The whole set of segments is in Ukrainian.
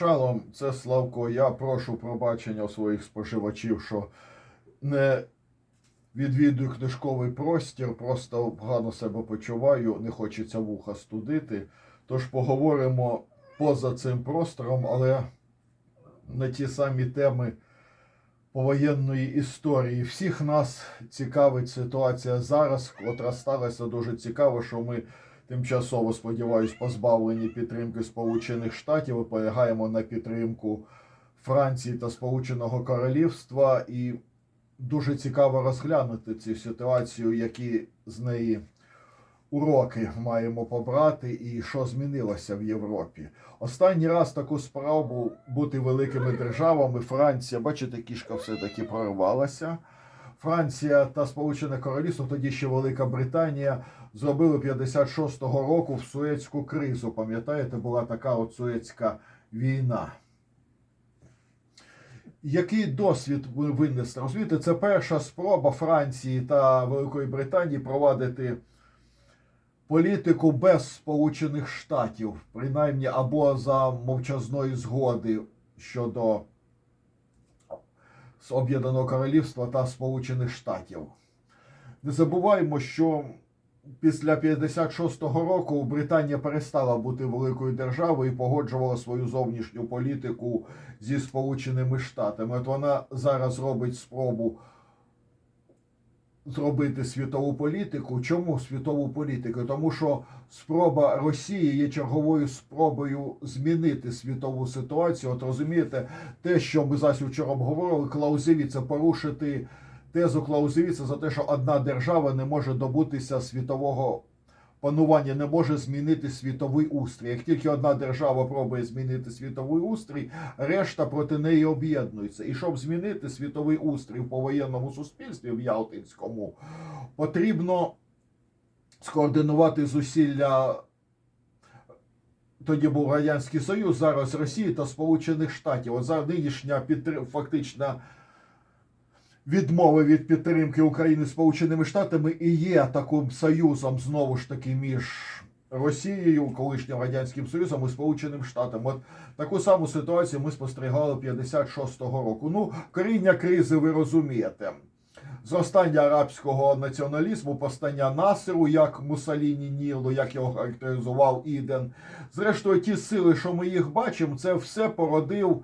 Шалом, це Славко. Я прошу пробачення у своїх споживачів, що не відвідую книжковий простір, просто погано себе почуваю, не хочеться вуха студити. Тож поговоримо поза цим простором, але на ті самі теми повоєнної історії. Всіх нас цікавить ситуація зараз, котра сталася дуже цікаво, що ми тимчасово, сподіваюсь, позбавлені підтримки Сполучених Штатів полягаємо на підтримку Франції та Сполученого Королівства. І дуже цікаво розглянути цю ситуацію, які з неї уроки маємо побрати, і що змінилося в Європі. Останній раз таку справу бути великими державами. Франція, бачите, кішка все-таки прорвалася. Франція та Сполучене Королівство, тоді ще Велика Британія, зробили 56-го року в Суецьку кризу. Пам'ятаєте, була така от Суецька війна. Який досвід ви винесли? Розумієте, це перша спроба Франції та Великої Британії провадити політику без Сполучених Штатів, принаймні або за мовчазної згоди щодо з Об'єднаного Королівства та Сполучених Штатів. Не забуваємо, що після 56-го року Британія перестала бути великою державою і погоджувала свою зовнішню політику зі Сполученими Штатами. От вона зараз робить спробу зробити світову політику. Чому світову політику? Тому що спроба Росії є черговою спробою змінити світову ситуацію. От розумієте, те, що ми зараз вчора обговорили, Клаузевіце порушити тезу Клаузевіца за те, що одна держава не може добутися світового панування, не може змінити світовий устрій. Як тільки одна держава пробує змінити світовий устрій, решта проти неї об'єднується. І щоб змінити світовий устрій в повоєнному суспільстві в Ялтинському, потрібно скоординувати зусилля. Тоді був Радянський Союз, зараз Росії та Сполучених Штатів. От зараз нинішня підтрим... фактична відмови від підтримки України Сполученими Штатами і є таким союзом знову ж таки між Росією, колишнім радянським Союзом і Сполученим Штатами. От таку саму ситуацію ми спостерігали 56-го року. Ну, коріння кризи, ви розумієте. Зростання арабського націоналізму, постання Насеру, як Мусаліні Нілу, як його характеризував Іден. Зрештою, ті сили, що ми їх бачимо, це все породив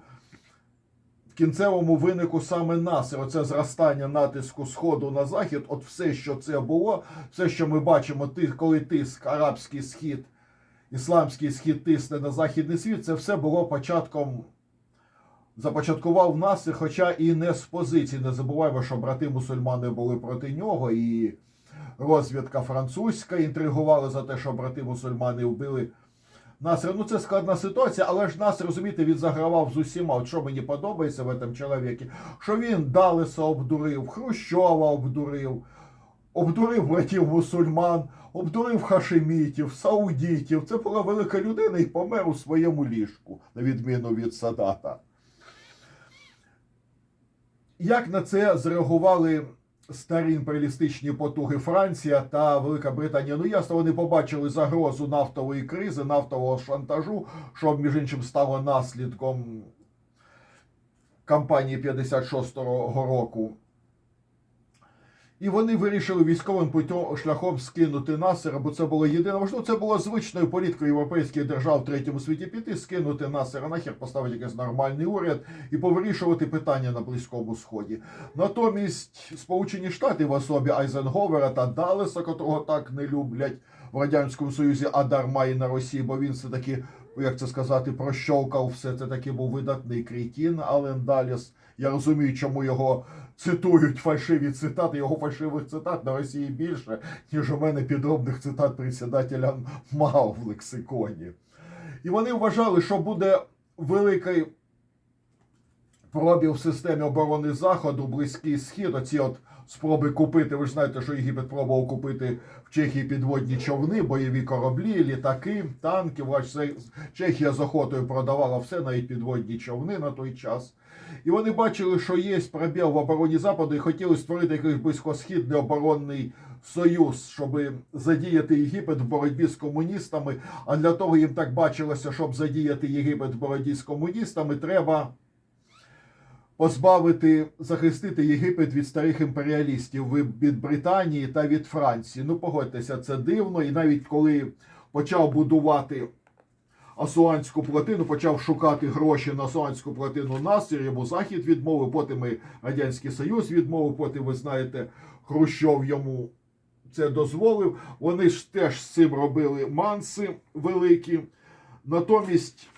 кінцевому винику саме Насер. Оце зростання натиску Сходу на захід. От все, що це було, все, що ми бачимо, коли тиск арабський схід, ісламський схід тисне на західний світ, це все було початком. Започаткував Насер, хоча і не з позиції. Не забуваємо, що брати мусульмани були проти нього, і розвідка французька інтригувала за те, що брати мусульмани вбили Насер. Ну це складна ситуація, але ж Насер, розумієте, він загравав з усіма. От що мені подобається в цьому чоловіку, що він Далеса обдурив, Хрущова обдурив, обдурив братів мусульман, обдурив хашемітів, саудітів. Це була велика людина і помер у своєму ліжку, на відміну від Садата. Як на це зреагували старі імперіалістичні потуги Франція та Велика Британія? Ну ясно, вони побачили загрозу нафтової кризи, нафтового шантажу, що між іншим стало наслідком кампанії 56-го року. І вони вирішили військовим путем шляхом скинути Насера, бо це було єдине. Можливо, це було звичною політикою європейських держав в третьому світі піти, скинути Насера нахер, поставити якийсь нормальний уряд і повирішувати питання на Близькому Сході. Натомість Сполучені Штати в особі Айзенговера та Далеса, котрого так не люблять в Радянському Союзі, а дарма і на Росії, бо він все таки, як це сказати, прощовкав все. Це таки був видатний крітін Ален Даліс. Я розумію, чому його цитують фальшиві цитати. Його фальшивих цитат на Росії більше, ніж у мене підробних цитат председателя Мао в лексиконі. І вони вважали, що буде великий пробіл в системі оборони Заходу, Близький Схід. Оці от спроби купити. Ви ж знаєте, що Єгипет пробував купити в Чехії підводні човни, бойові кораблі, літаки, танки. Врач це- Чехія з охотою продавала все, навіть підводні човни на той час. І вони бачили, що є пробіл в обороні Западу і хотіли створити якийсь близькосхідний оборонний союз, щоб задіяти Єгипет в боротьбі з комуністами. А для того їм так бачилося, щоб задіяти Єгипет в боротьбі з комуністами, треба позбавити, захистити Єгипет від старих імперіалістів від- Британії та від Франції. Ну, погодьтеся, це дивно. І навіть коли почав будувати Асуанську плотину, почав шукати гроші на Асуанську плотину Насір, йому Захід відмовив, потім і Радянський Союз відмовив, потім, ви знаєте, Хрущов йому це дозволив. Вони ж теж з цим робили манси великі. Натомість,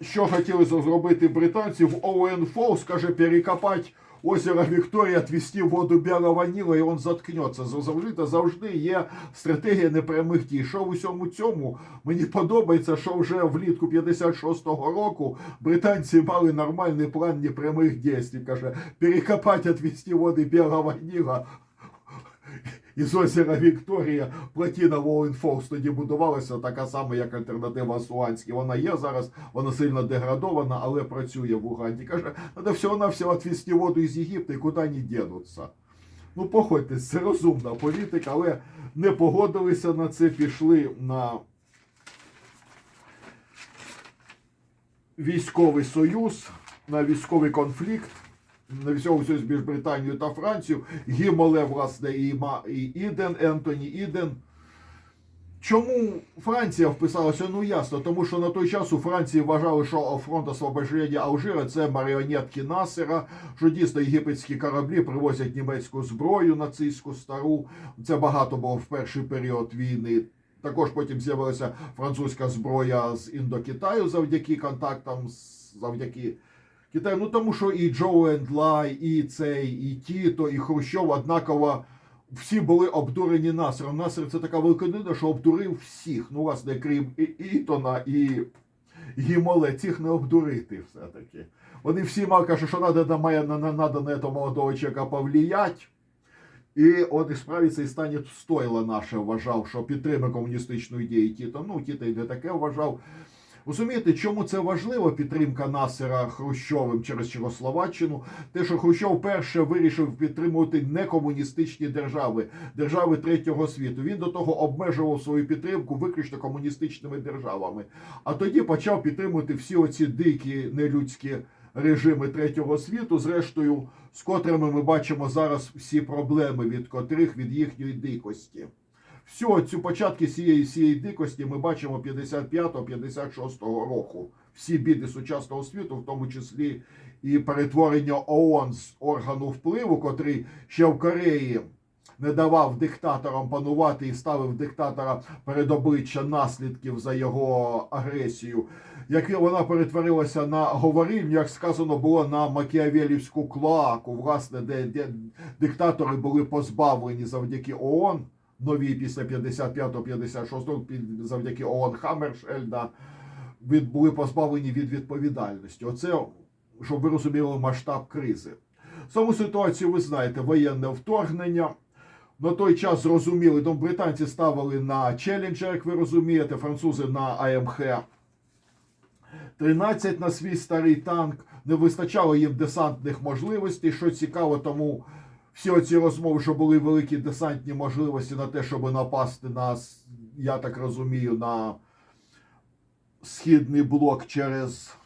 що хотіли зробити британці, в Оуен Фолс, каже, перекопати озеро Вікторія, отвести воду Білого Ніла, і він заткнеться. Завжди завжди є стратегія непрямих дій. Що в усьому цьому мені подобається, що вже влітку 56-го року британці мали нормальний план непрямих дій. Каже, перекопати, отвести води Білого Ніла, із озера Вікторія плотина Воленфолс тоді будувалася така сама, як альтернатива Асуанській. Вона є зараз, вона сильно деградована, але працює в Уганді. Каже, треба всього-навсього відвести воду із Єгипту і куди не дінуться. Ну, погодьтесь, це розумна політика, але не погодилися на це, пішли на військовий союз, на військовий конфлікт військовий союз між Британією та Францією, Гімоле, власне, і, Ма, і Іден, Ентоні Іден. Чому Франція вписалася? Ну ясно, тому що на той час у Франції вважали, що фронт освобождення Алжира це маріонетки Насера, що дійсно єгипетські кораблі привозять німецьку зброю нацистську стару. Це багато було в перший період війни. Також потім з'явилася французька зброя з Індокитаю завдяки контактам, завдяки Китаю. Ну тому що і Джо Ендлай, і цей, і Тіто, і Хрущов однаково всі були обдурені Насером. Насер це така велика людина, що обдурив всіх. Ну, власне, крім і Ітона і Гімоле, цих не обдурити все-таки. Вони всі мали кажуть, що на має на, этого молодого человека повлиять. І от і справді цей стані стоїло наше вважав, що підтримує комуністичну ідею Тіто. Ну, Тіто і не таке вважав. Розумієте, чому це важливо підтримка Насера Хрущовим через Чехословаччину? Те, що Хрущов перше вирішив підтримувати некомуністичні держави, держави третього світу. Він до того обмежував свою підтримку виключно комуністичними державами. А тоді почав підтримувати всі оці дикі нелюдські режими третього світу, зрештою, з котрими ми бачимо зараз всі проблеми, від котрих від їхньої дикості. Всю цю початки цієї всієї дикості ми бачимо 55-56 року. Всі біди сучасного світу, в тому числі і перетворення ООН з органу впливу, котрий ще в Кореї не давав диктаторам панувати і ставив диктатора перед обличчя наслідків за його агресію. Як вона перетворилася на говорильню, як сказано було на Макіавелівську клаку, власне, де, де диктатори були позбавлені завдяки ООН нові після 55-56 під- завдяки ООН Хаммершельда від, були позбавлені від відповідальності. Оце, щоб ви розуміли масштаб кризи. Саму ситуацію ви знаєте, воєнне вторгнення. На той час зрозуміли, тому британці ставили на Челленджер, як ви розумієте, французи на АМХ 13 на свій старий танк. Не вистачало їм десантних можливостей. Що цікаво, тому всі оці розмови, що були великі десантні можливості на те, щоб напасти на, я так розумію, на східний блок через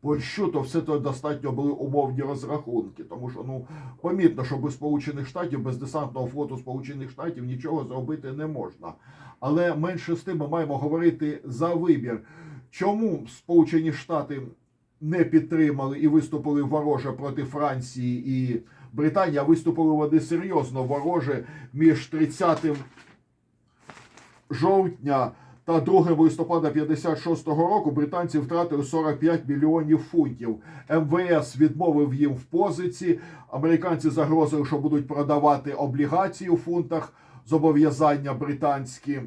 Польщу, то все то достатньо були умовні розрахунки. Тому що ну помітно, що без Сполучених Штатів, без десантного флоту Сполучених Штатів нічого зробити не можна. Але менше з тим ми маємо говорити за вибір. Чому Сполучені Штати не підтримали і виступили вороже проти Франції і Британії, а виступили вони серйозно вороже між 30 жовтня та 2 листопада 56-го року британці втратили 45 мільйонів фунтів. МВС відмовив їм в позиці. Американці загрозили, що будуть продавати облігації у фунтах зобов'язання британські.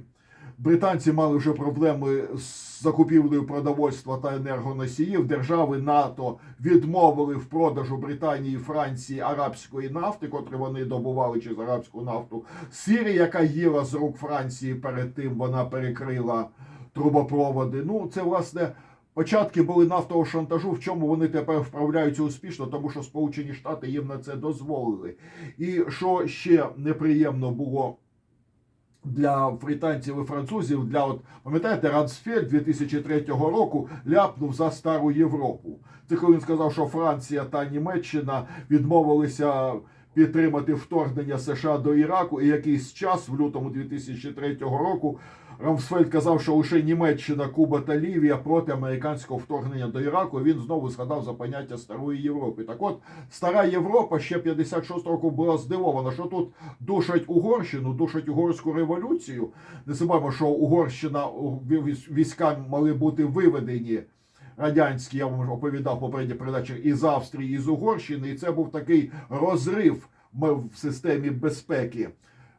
Британці мали вже проблеми з закупівлею продовольства та енергоносіїв. Держави НАТО відмовили в продажу Британії Франції арабської нафти, котрі вони добували через арабську нафту. Сирія, яка їла з рук Франції перед тим, вона перекрила трубопроводи. Ну, це власне. Початки були нафтового шантажу, в чому вони тепер вправляються успішно, тому що Сполучені Штати їм на це дозволили. І що ще неприємно було для британців і французів, для от пам'ятаєте, Рансфельд 2003 року ляпнув за стару Європу. Це коли він сказав, що Франція та Німеччина відмовилися підтримати вторгнення США до Іраку, і якийсь час в лютому 2003 року Рамсфельд казав, що лише Німеччина, Куба та Лівія проти американського вторгнення до Іраку. Він знову згадав за поняття старої Європи. Так от, стара Європа ще 56 року була здивована, що тут душать Угорщину, душать угорську революцію. Не забуваємо, що Угорщина війська мали бути виведені. Радянські, я вам оповідав в попередній передачі, із Австрії, із Угорщини, і це був такий розрив в системі безпеки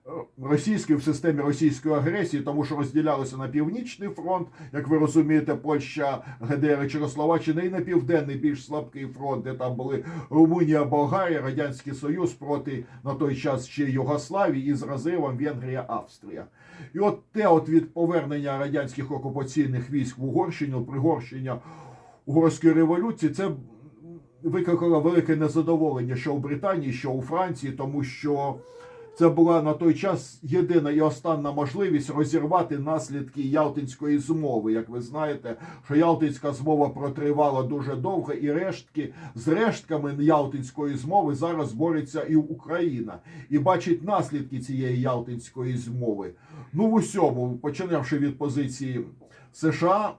е, російської в системі російської агресії, тому що розділялося на північний фронт, як ви розумієте, Польща, ГДР і Чехословаччина, і на південний більш слабкий фронт, де там були Румунія, Болгарія, Радянський Союз проти на той час ще Югославії і з розривом Венгрія, Австрія. І от те от від повернення радянських окупаційних військ в Угорщину, пригорщення угорської революції, це викликало велике незадоволення, що у Британії, що у Франції, тому що це була на той час єдина і остання можливість розірвати наслідки Ялтинської змови. Як ви знаєте, що Ялтинська змова протривала дуже довго, і рештки з рештками Ялтинської змови зараз бореться і Україна, і бачить наслідки цієї Ялтинської змови. Ну в усьому, починавши від позиції США.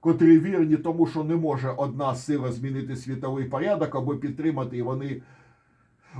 Котрі вірні тому, що не може одна сила змінити світовий порядок або підтримати, і вони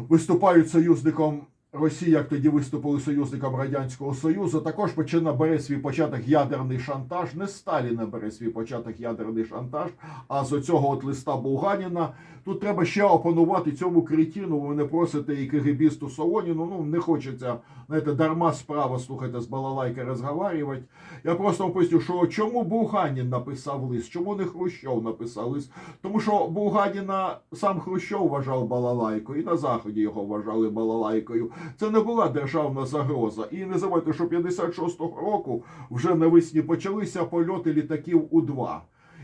виступають союзником Росії, як тоді виступили союзником Радянського Союзу. Також почина бере свій початок ядерний шантаж. Не Сталіна бере свій початок ядерний шантаж, а з оцього от листа Булганіна. Тут треба ще опанувати цьому кретіну. Ви мене просите і КГБісту Солоніну. Ну не хочеться знаєте, дарма справа слухайте з балалайки розговарювати. Я просто вам що чому Булганін написав лист, чому не Хрущов написав лист. Тому що Булганіна сам Хрущов вважав балалайкою, і на Заході його вважали балалайкою. Це не була державна загроза. І не забувайте, що 56-го року вже навесні почалися польоти літаків У-2.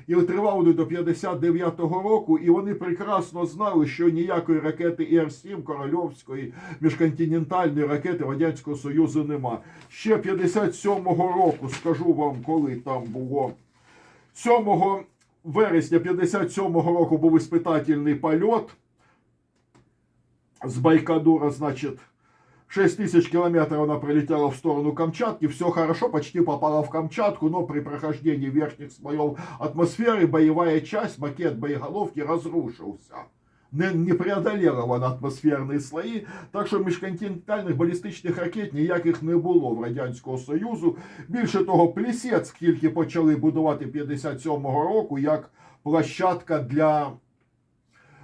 І тривали до 59-го року, і вони прекрасно знали, що ніякої ракети Ір-7 Корольовської міжконтинентальної ракети Радянського Союзу нема. Ще 57-го року, скажу вам, коли там було 7 вересня 57-го року був іспитательний польот з Байкадура, значить. 6 тысяч километров она прилетела в сторону Камчатки, все хорошо, почти попала в Камчатку, но при прохождении верхних слоев атмосферы боевая часть, макет боеголовки разрушился. Не, не преодолела вона атмосферні слої, так що міжконтинентальних балістичних ракет ніяких не було в Радянського Союзу. Більше того, Плісецьк тільки почали будувати 57-го року як площадка для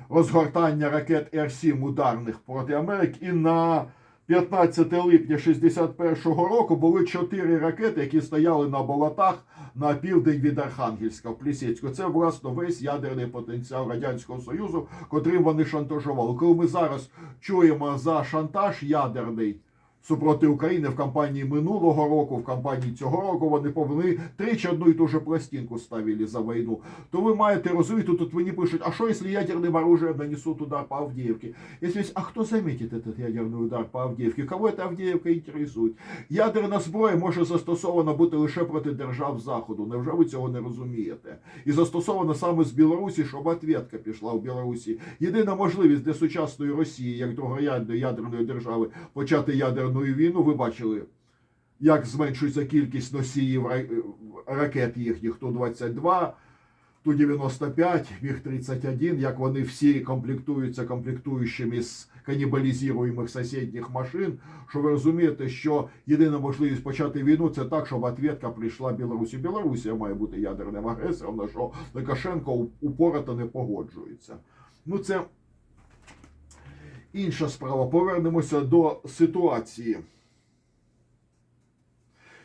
розгортання ракет Р-7 ударних проти Америки. І на 15 липня 61-го року були чотири ракети, які стояли на болотах на південь від Архангельська в Плісецьку. Це власне весь ядерний потенціал Радянського Союзу, котрим вони шантажували. Коли ми зараз чуємо за шантаж ядерний. Супроти України в кампанії минулого року, в кампанії цього року вони повинні тричі одну і ту же пластинку ставили за війну. То ви маєте розуміти, тут мені пишуть, а що якщо ядерним оружием нанесут удар по Авдіївці? Якщо, а хто заметить этот ядерний удар по Авдіївці? Кого ця Авдіївка інтересує? Ядерна зброя може застосована бути лише проти держав Заходу. Невже ви цього не розумієте? І застосована саме з Білорусі, щоб ответка пішла в Білорусі. Єдина можливість для сучасної Росії, як другорядної ядерної держави, почати ядерну війну. Ви бачили, як зменшується кількість носіїв ракет їхніх Ту-22, Ту-95, Міг-31, як вони всі комплектуються комплектуючими з канібалізуємих сусідніх машин. Що ви розумієте, що єдина можливість почати війну це так, щоб ответка прийшла Білорусі. Білорусія має бути ядерним агресором, на що Лукашенко упорато не погоджується. Ну це інша справа. Повернемося до ситуації.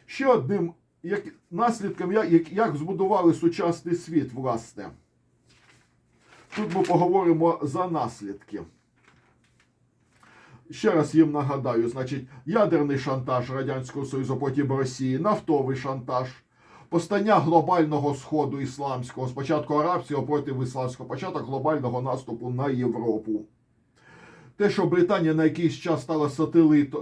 Ще одним як, наслідком, як, як, збудували сучасний світ, власне. Тут ми поговоримо за наслідки. Ще раз їм нагадаю, значить, ядерний шантаж Радянського Союзу потім Росії, нафтовий шантаж, постання глобального сходу ісламського, спочатку арабського проти ісламського, початок глобального наступу на Європу. Те, що Британія на якийсь час стала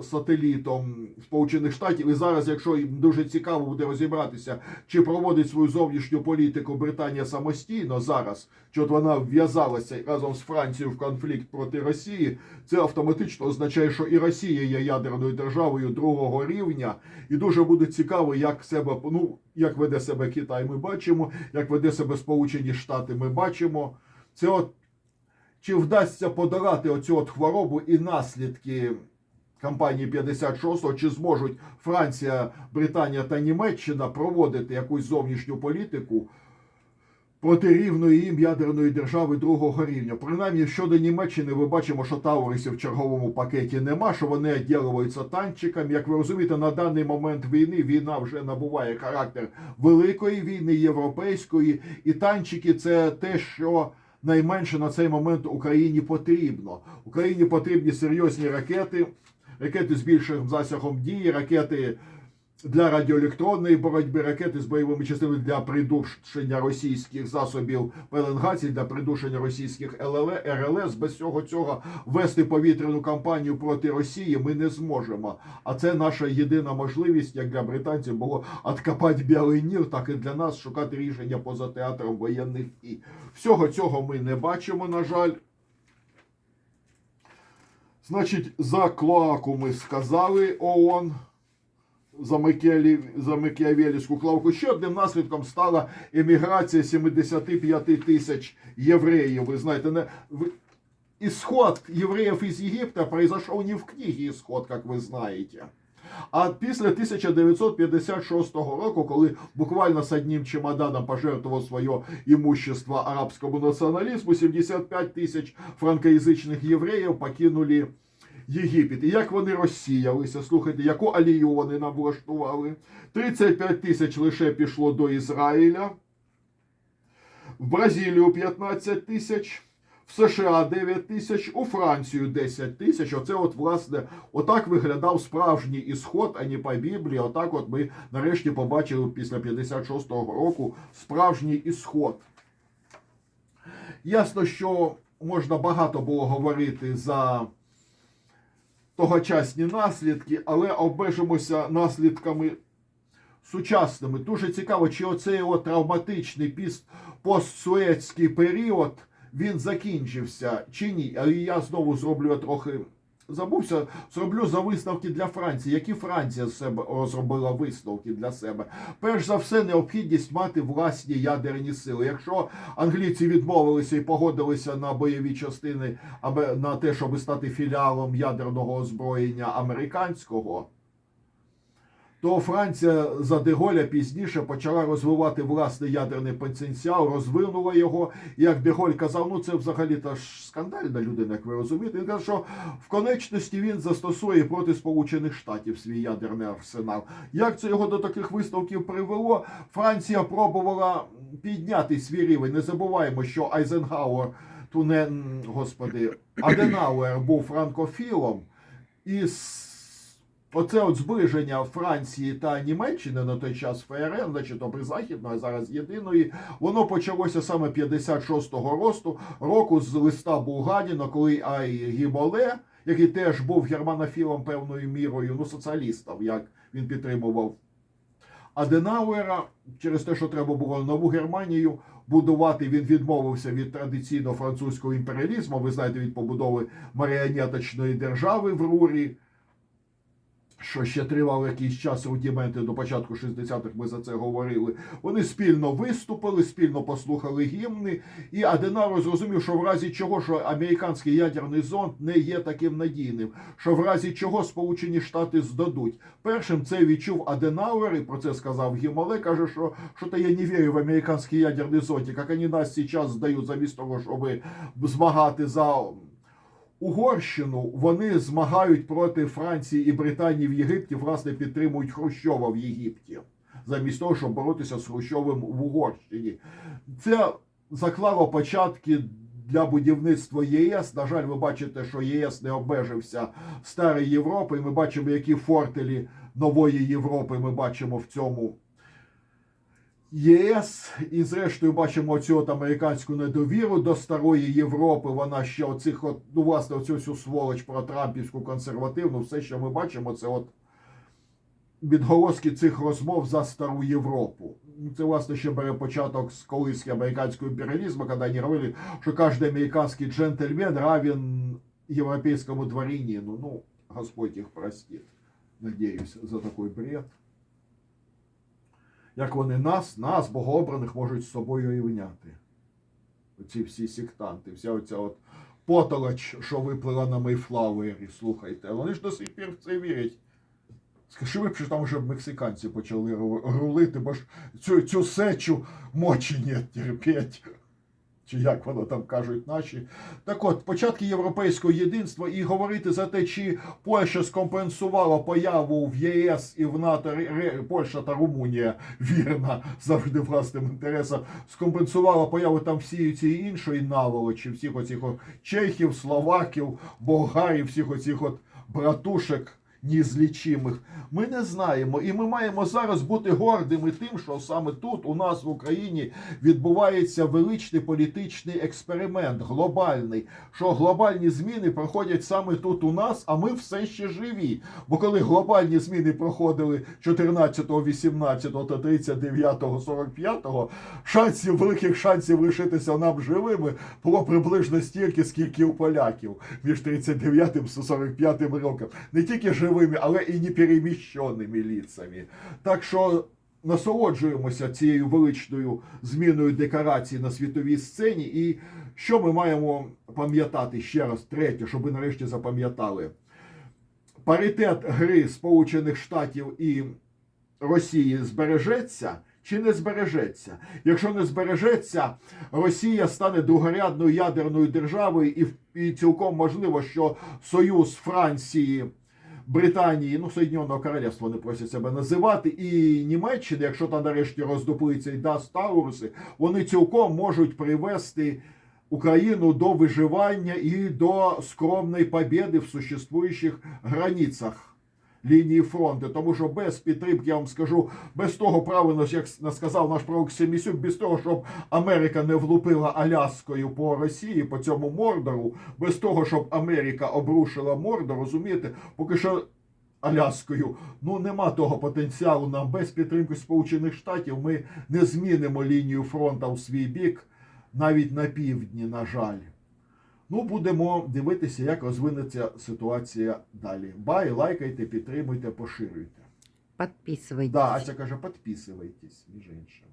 сателітом Сполучених Штатів, і зараз, якщо їм дуже цікаво буде розібратися, чи проводить свою зовнішню політику Британія самостійно зараз, чи от вона вв'язалася разом з Францією в конфлікт проти Росії, це автоматично означає, що і Росія є ядерною державою другого рівня, і дуже буде цікаво, як себе ну як веде себе Китай. Ми бачимо, як веде себе Сполучені Штати. Ми бачимо. Це от чи вдасться подолати оцю от хворобу і наслідки кампанії 56-го, чи зможуть Франція, Британія та Німеччина проводити якусь зовнішню політику проти рівної їм ядерної держави другого рівня. Принаймні щодо Німеччини, ви бачимо, що Таурисів в черговому пакеті нема, що вони відділюються танчиками. Як ви розумієте, на даний момент війни війна вже набуває характер великої війни, європейської, і танчики це те, що найменше на цей момент Україні потрібно. Україні потрібні серйозні ракети, ракети з більшим засягом дії, ракети для радіоелектронної боротьби, ракети з бойовими частинами для придушення російських засобів пеленгації, для придушення російських ЛЛ, РЛС. Без всього цього вести повітряну кампанію проти Росії ми не зможемо. А це наша єдина можливість, як для британців було откопати білий нір, так і для нас шукати рішення поза театром воєнних дій. Всього цього ми не бачимо, на жаль. Значить, за клоаку ми сказали ООН за. Макіавелівську клавку. Ще одним наслідком стала еміграція 75 тисяч євреїв. Ви знаєте, не... исход евреев из Египта произошел не в книге «Исход», как ви знаєте. А після 1956 року, коли буквально з одним чемоданом пожертвував своє імущество арабському націоналізму, 75 тисяч франкоязичних євреїв покинули Єгипет. І як вони розсіялися, слухайте, яку алію вони нам влаштували. 35 тисяч лише пішло до Ізраїля, в Бразилію 15 тисяч. В США 9 тисяч, у Францію 10 тисяч. Оце от, власне, отак виглядав справжній ісход, а не по Біблії. Отак от ми нарешті побачили після 56-го року справжній ісход. Ясно, що можна багато було говорити за тогочасні наслідки, але обмежимося наслідками сучасними. Дуже цікаво, чи оцей от травматичний постсуецький період він закінчився чи ні. Але я знову зроблю трохи. Забувся, зроблю за висновки для Франції. Які Франція з себе розробила висновки для себе? Перш за все, необхідність мати власні ядерні сили. Якщо англійці відмовилися і погодилися на бойові частини, аби на те, щоб стати філіалом ядерного озброєння американського, то Франція за Деголя пізніше почала розвивати власний ядерний потенціал, розвинула його. Як Деголь казав, ну це взагалі та ж скандальна людина, як ви розумієте. Він каже, що в конечності він застосує проти Сполучених Штатів свій ядерний арсенал. Як це його до таких висновків привело? Франція пробувала підняти свій рівень. Не забуваємо, що Айзенгауер, ту не господи, Аденауер був франкофілом. І оце от зближення Франції та Німеччини на той час ФРН, значить обризахідної, а зараз єдиної, воно почалося саме 56-го росту року з листа Булганіна, коли Ай Гімоле, який теж був германофілом певною мірою, ну соціалістом, як він підтримував Аденауера, через те, що треба було нову Германію будувати, він відмовився від традиційного французького імперіалізму. Ви знаєте, від побудови маріонеточної держави в Рурі, що ще тривав якийсь час рудіменти до початку 60-х, ми за це говорили. Вони спільно виступили, спільно послухали гімни, і Аденауер зрозумів, що в разі чого, що американський ядерний зонд не є таким надійним, що в разі чого Сполучені Штати здадуть. Першим це відчув Аденауер, і про це сказав Гімале, каже, що, що то я не вірю в американський ядерний зонд, як вони нас зараз здають замість того, щоб змагати за Угорщину вони змагають проти Франції і Британії в Єгипті, власне, підтримують Хрущова в Єгипті, замість того, щоб боротися з Хрущовим в Угорщині. Це заклало початки для будівництва ЄС. На жаль, ви бачите, що ЄС не обмежився старої Європи. Ми бачимо, які фортелі нової Європи ми бачимо в цьому ЄС і зрештою бачимо цю от американську недовіру до старої Європи. Вона ще оцих от, ну власне оцю всю сволоч про Трампівську консервативну, все, що ми бачимо, це от відголоски цих розмов за стару Європу. Це власне ще бере початок з колиски американського імперіалізму, коли вони говорили, що кожен американський джентльмен равен європейському дворянину. Ну, Господь їх простить. Надіюсь, за такий бред. Як вони нас, нас, богообраних, можуть з собою рівняти. Оці всі сектанти, вся оця от потолоч, що виплила на Мейфлауері, слухайте. Вони ж до сих пір в це вірять. Скажи ви, що там вже мексиканці почали рулити, бо ж цю, цю сечу мочі нет терпеть. Чи як воно там кажуть наші. Так от, початки європейського єдинства і говорити за те, чи Польща скомпенсувала появу в ЄС і в НАТО, Ре- Польща та Румунія, вірна, завжди власним інтересам, скомпенсувала появу там всієї цієї іншої наволочі, всіх оцих чехів, словаків, болгарів, всіх оцих от братушек незлічимих. Ми не знаємо, і ми маємо зараз бути гордими тим, що саме тут, у нас в Україні, відбувається величний політичний експеримент, глобальний. Що глобальні зміни проходять саме тут у нас, а ми все ще живі. Бо коли глобальні зміни проходили 14, 18 та 39, 45, шансів, великих шансів лишитися нам живими було приблизно стільки, скільки у поляків між 39 і 45 роком. Не тільки живими, але і непереміщеними ліцями. Так що насолоджуємося цією величною зміною декорацій на світовій сцені. І що ми маємо пам'ятати ще раз, третє, щоб ви нарешті запам'ятали. Паритет гри Сполучених Штатів і Росії збережеться чи не збережеться? Якщо не збережеться, Росія стане другорядною ядерною державою, і, і цілком можливо, що Союз Франції. Британії, ну Соєдненого Королівства вони просять себе називати, і Німеччини, якщо там нарешті роздобується і дасть Тауруси, вони цілком можуть привести Україну до виживання і до скромної побєди в существуючих границях лінії фронту. Тому що без підтримки, я вам скажу, без того правильно, як сказав наш пророк Семісюк, без того, щоб Америка не влупила Аляскою по Росії, по цьому Мордору, без того, щоб Америка обрушила Мордор, розумієте, поки що. Аляскою, ну нема того потенціалу нам без підтримки Сполучених Штатів. Ми не змінимо лінію фронту у свій бік навіть на півдні, на жаль. Ну, будемо дивитися, як розвинеться ситуація далі. Бай, лайкайте, підтримуйте, поширюйте. Підписуйтесь. Да, Ася каже, підписуйтесь, між іншим.